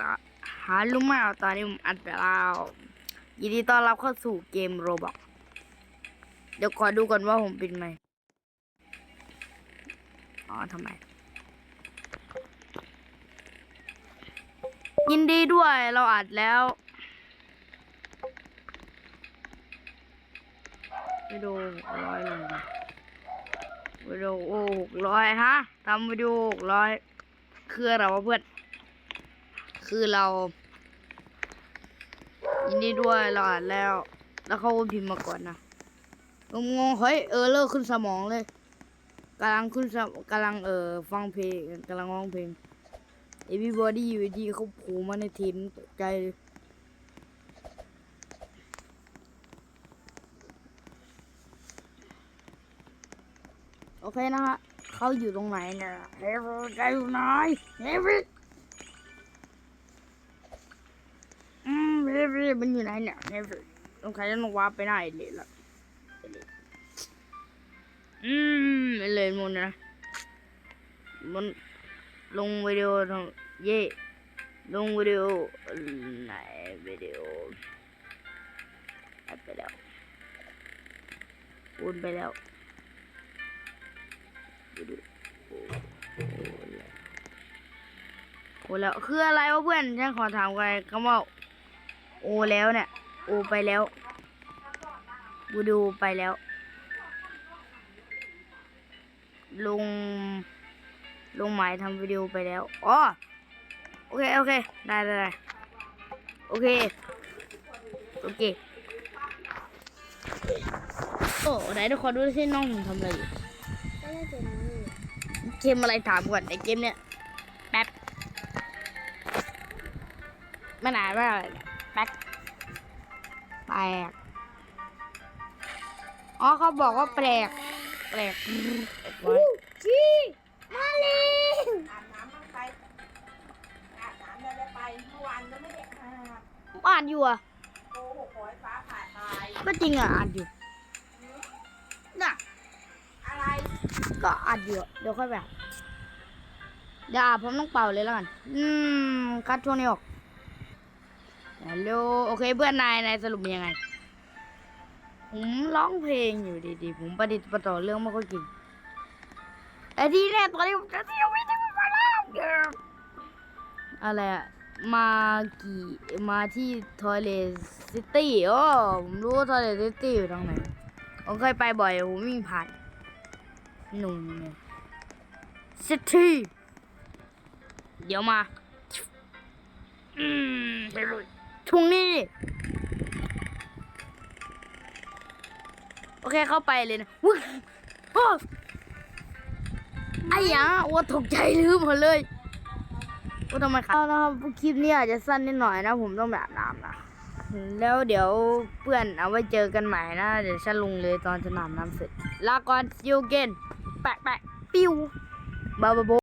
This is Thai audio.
ตาหารู้ไหมาตอนนี้ผมอัดไปแล้วยินดีต้อนรับเข้าสู่เกมโรบอกเดี๋ยวขอดูก่อนว่าผมปิดไหมอ๋อทำไม ยินดีด้วยเราอัดแล้ววิดีโอร้อยลงวิดีโอหกร้อยฮะทำวิดีโอหกร้อยคืออะไรวะเพื่อน คือเรายินดีด้วยเราอ่านแล้ว แล้วเขาก็พิมพ์มาก่อนนะงงเฮ้ยเออเลิกขึ้นสมองเลยกำลังขึ้นกำลังเออฟังเพลงกำลังร้องเพลง everybody อยู่ดีเขาผล่มาในทีมใจโอเคนะฮะเขาอยู่ตรงไหนเนี่ยเฮฟใจอยู่ไหนเฮฟ อืมเฮฟมันอยู่ไหนเนี่ยเฮฟสงสัยจะต้องวาร์ปไปไหนเลยล่ะอืมเลยมดนะมันลงวิดีโอทำเย่ลงวิดีโอไหนวิดีโอไปแล้วโอนไปแล้ววิดีโอโอนแล้วโอนแล้วคืออะไรวะเพื่อนฉันขอถามกันคำว่า โอแล้วเนี่ย โอไปแล้ววิดีโอไปแล้ว ลง ลงหมายทำวิดีโอไปแล้วอ๋อโอเค โอเค ได้ได้ได้โอเค โอเค โอ้ไหนทุกคนดูสิน้องผมทำอะไรอยู่เกมอะไรถามก่อนในเกมเนี้ยแป๊บมันอ่านว่าอะไร แป๊บแปลกอ๋อเขาบอกว่าแปลกแปลกไว้จี้มาเร็วอาบน้ำมั่งไปอาบน้ำแล้วได้ไปเมื่อวานก็ไม่ได้อาบอ่านอยู่อะโกหกโอยฟ้าผ่าตายก็จริงอะอ่านอยู่น่ะอะไรก็อัดอยู่อะเดี๋ยวค่อยแบบเดี๋ยวอาบผมต้องเป่าเลยแล้วกัน อืมคัดช่วงนี้ออก ฮัลโหลโอเคเพื่อนนายนายสรุปยังไง ผมร้องเพลงอยู่ดีๆ ผมประดิษฐ์ประต่อเรื่องไม่ค่อยก่งแต่ที่แน่ตอนนี้ผมจะเที่ยวไม่ได้มาแล้วเดี๋ยวอะไรอะมากี่มาที่ทอยเลซิตี้โอ้ผมรู้ว่าทอยเลซิตี้อยู่ตรงไหนผมเคยไปบ่อยผมวิ่งผ่านหนุ่มซิตี้เดี๋ยวมาอืมไปเลย ช่งนี้โอเคเข้าไปเลยนะวุ้ยโอ้ไอ้ยังว่าตกใจลืมหมดเลยว่าทำไมครับนะครับคลิปนี้อาจจะสั้นนิดหน่อยนะ ผมต้องแบบน้ำนะแล้วเดี๋ยวเพื่อนเอาไว้เจอกันใหม่นะ เดี๋ยวฉันลงเลยตอนจะน้ำน้ำเสร็จ ลาก่อน see you again แปะแปะปิ้วบาบาโบ